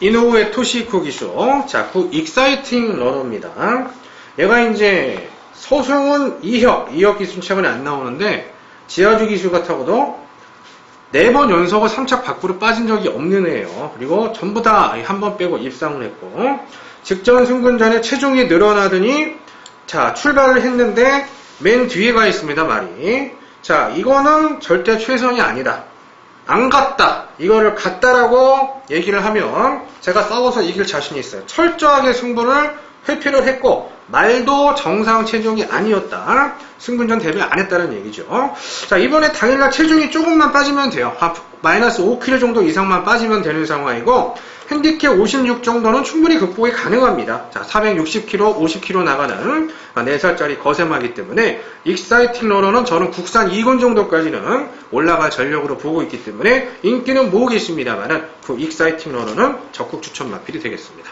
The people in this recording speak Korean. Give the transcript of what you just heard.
이노우의 토시코 기쇼. 자, 구 익사이팅 러너입니다. 얘가 이제 서승훈 2혁, 2혁 기수 최근에 안 나오는데 지하주 기수 같아고도 4번 연속을 3착 밖으로 빠진 적이 없는 애예요. 그리고 전부 다 한 번 빼고 입상을 했고 직전 승근 전에 체중이 늘어나더니 자 출발을 했는데 맨 뒤에 가 있습니다 말이 자 이거는 절대 최선이 아니다 안 갔다. 이거를 갔다라고 얘기를 하면 제가 싸워서 이길 자신이 있어요. 철저하게 승부를 회피를 했고 말도 정상 체중이 아니었다. 승근전 대비 안 했다는 얘기죠. 자 이번에 당일날 체중이 조금만 빠지면 돼요. 마이너스 5kg 정도 이상만 빠지면 되는 상황이고 핸디캡 56 정도는 충분히 극복이 가능합니다. 자 460kg, 50kg 나가는 4살짜리 거세마기 때문에 익사이팅 러너는 저는 국산 2군 정도까지는 올라갈 전력으로 보고 있기 때문에 인기는 모으겠습니다만은 그 익사이팅 러너는 적극 추천 마필이 되겠습니다.